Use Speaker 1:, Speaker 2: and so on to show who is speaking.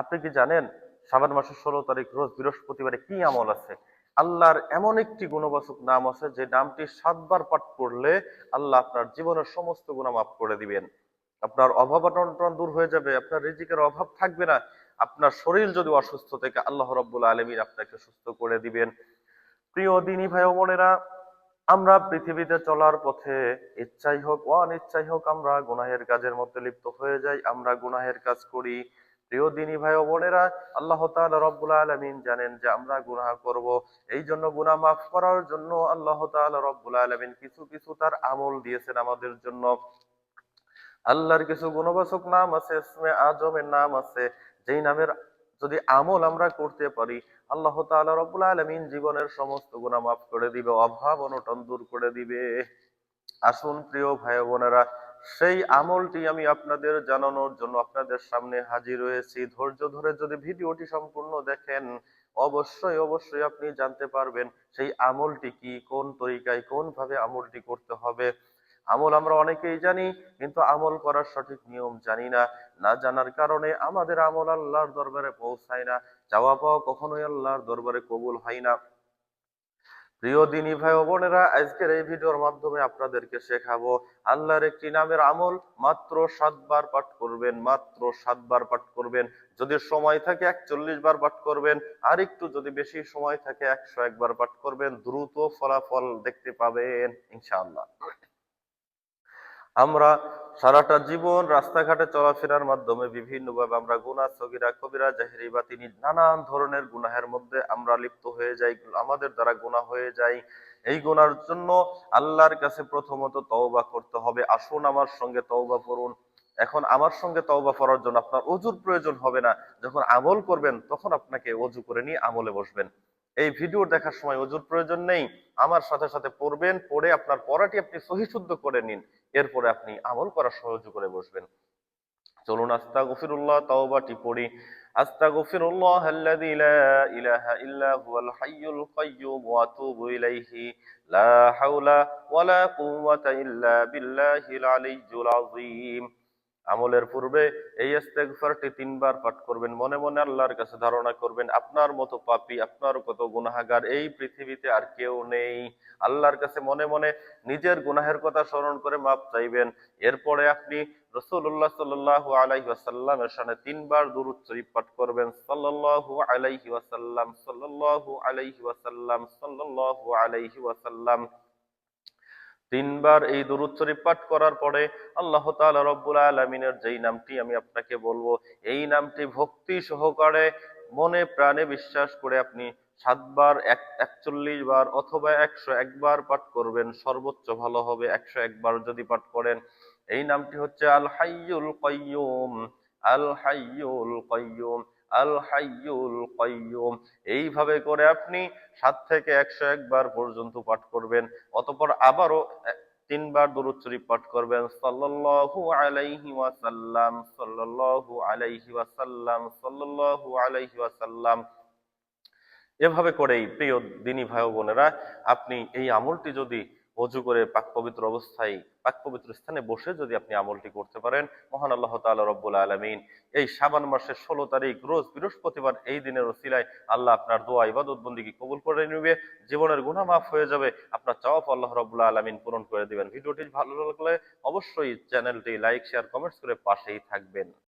Speaker 1: আপনি কি জানেন সাবান মাসের ষোলো তারিখ রোজ বৃহস্পতিবারে কি আমল আছে? আল্লাহর এমন একটি গুণবাচক নাম আছে, যে নামটি সাতবার পাঠ করলে আল্লাহ আপনার জীবনের সমস্ত গুণা মাফ করে দিবেন। আপনার অভাব অনটন দূর হয়ে যাবে, আপনার রিজিকের অভাব থাকবে না, আপনার শরীর যদি অসুস্থ থেকে, আল্লাহ রব্বুল আলমীর আপনাকে সুস্থ করে দিবেন। প্রিয় দিনী ভাই বোনেরা, আমরা পৃথিবীতে চলার পথে ইচ্ছাই হোক, অনিচ্ছাই হোক, আমরা গুনাহের কাজের মধ্যে লিপ্ত হয়ে যাই, আমরা গুনাহের কাজ করি। প্রিয় দিনী ভাই ও বোনেরা, আল্লাহ তাআলা রব্বুল আলামিন জানেন যে আমরা গুনাহ করব। এই জন্য গুনাহ মাফ করার জন্য আল্লাহ তাআলা রব্বুল আলামিন কিছু কিছু তার আমল দিয়েছেন আমাদের জন্য। আল্লাহর কিছু গুণবাচক নাম আছে, ইসমে আজমের নাম আছে। যেই নামের যদি আমল আমরা করতে পারি, আল্লাহ তাআলা রব্বুল আলামিন জীবনের সমস্ত গুনাহ মাফ করে দিবে, অভাব অনটন দূর করে দিবে। আসুন প্রিয় ভাই বোনেরা সেই আমলটি আমি আপনাদের জানানোর জন্য আপনাদের সামনে হাজির হয়েছি। ধৈর্য ধরে যদি ভিডিওটি সম্পূর্ণ দেখেন, অবশ্যই অবশ্যই আপনি জানতে পারবেন সেই আমলটি কি, কোন তরিকায় কোন ভাবে আমলটি করতে হবে। আমল আমরা অনেকেই জানি, কিন্তু আমল করার সঠিক নিয়ম জানি না। না জানার কারণে আমাদের আমল আল্লাহর দরবারে পৌঁছায় না। চাওয়া পাওয়া কখনোই আল্লাহর দরবারে কবুল হয় না। প্রিয় দিনী ভাই ও বোনেরা, আজকের এই ভিডিওর মাধ্যমে আপনাদেরকে শেখাবো আল্লাহর একটি নামের আমল। মাত্র সাতবার পাঠ করবেন, মাত্র সাতবার পাঠ করবেন। যদি সময় থাকে একচল্লিশ বার পাঠ করবেন, আর একটু যদি বেশি সময় থাকে একশো একবার পাঠ করবেন, দ্রুত ফলাফল দেখতে পাবেন, ইনশাআল্লাহ। আমরা সারাটা জীবন রাস্তাঘাটে চলাফেরার মাধ্যমে বিভিন্নভাবে আমরা গুনাহ, সগিরা, কবিরা, জাহেরি বা তিনি নানান ধরনের গুনাহের মধ্যে আমরা লিপ্ত হয়ে যাই, আমাদের দ্বারা গুনাহ হয়ে যায় এই গুনার জন্য আল্লাহর কাছে প্রথমত তওবা করতে হবে। আসুন আমার সঙ্গে তওবা করুন। এখন আমার সঙ্গে তওবা করার জন্য আপনার অজুর প্রয়োজন হবে না। যখন আমল করবেন, তখন আপনাকে অজু করে নিয়ে আমলে বসবেন। এই ভিডিও দেখার সময় অজুর প্রয়োজন নেই। আমার সাথে সাথে পড়বেন, পড়ে আপনার পড়াটি আপনি সহি শুদ্ধ করে নিন। এরপরে আপনি আমল করা সহজ করে বসবেন। চলুন আস্তা গফিরুল্লাহ তাওবাটি পড়ি। আস্তা গফিরুল্লাহ আল্লাযী লা ইলাহা ইল্লা হুয়াল হাইয়ুল কাইয়্যুম ওয়া আতুবু ইলাইহি। লা হাওলা ওয়ালা কুওয়াতা ইল্লা বিল্লাহিল আলিয়্যুল আযীম। আমলের পূর্বে এই ইস্তেগফারটি তিনবার পাঠ করবেন। মনে মনে আল্লাহর কাছে ধারণা করবেন, আপনার মতো পাপী, আপনার কত গুনাহগার, এই পৃথিবীতে আর কেউ নেই। আল্লাহর কাছে মনে মনে নিজের গুনাহের কথা স্মরণ করে মাপ চাইবেন। এরপরে আপনি রসুল্লাহ সাল্লাল্লাহু আলাইহি ওয়াসাল্লামের সামনে তিনবার দুরূদ শরীফ পাঠ করবেন। সাল্লাল্লাহু আলাইহি ওয়াসাল্লাম, সাল্লাল্লাহু আলাইহি ওয়াসাল্লাম, সাল্লাল্লাহু আলাইহি ওয়াসাল্লাম। তিনবার এই দুরুদ শরীফ পাঠ করার পরে আল্লাহ তাআলা রব্বুল আলামিনের যেই নামটি আমি আপনাকে বলব, এই নামটি ভক্তি সহকারে মনে প্রাণে বিশ্বাস করে আপনি সাতবার, এক, একচল্লিশ বার অথবা একশো একবার পাঠ করবেন, সর্বোচ্চ ভালো হবে একশো একবার যদি পাঠ করেন। এই নামটি হচ্ছে আল হাইয়ুল কাইয়ুম, আল হাইয়ুল কাইয়ুম। আল হাইয়ুল কাইয়ুম। এইভাবে করে আপনি সাত থেকে একশো একবার পর্যন্ত পাঠ করবেন, অতঃপর আবারও তিনবার দরুদ পাঠ করবেন। সাল্লাল্লাহু আলাইহি ওয়াসাল্লাম, সাল্লাল্লাহু আলাইহি ওয়াসাল্লাম, সাল্লাল্লাহু আলাইহি ওয়াসাল্লাম। এভাবে করেই প্রিয় দিনী ভাই বোনেরা, আপনি এই আমলটি যদি অজু করে পাক পবিত্র অবস্থায়, পাক পবিত্র স্থানে বসে যদি আপনি আমলটি করতে পারেন, মহান আল্লাহ তাআলা রব্বুল আলামিন এই শাবান মাসের ষোলো তারিখ, রোজ বৃহস্পতিবার এই দিনের ওসিলায় আল্লাহ আপনার দোয়া, ইবাদত বন্দিকে কবুল করে নিবে, জীবনের গুনাহ মাফ হয়ে যাবে, আপনার চাওয়া আল্লাহ রব্বুল আলামিন পূরণ করে দিবেন। ভিডিওটি ভালো লাগলে অবশ্যই চ্যানেলটি লাইক, শেয়ার, কমেন্টস করে পাশেই থাকবেন।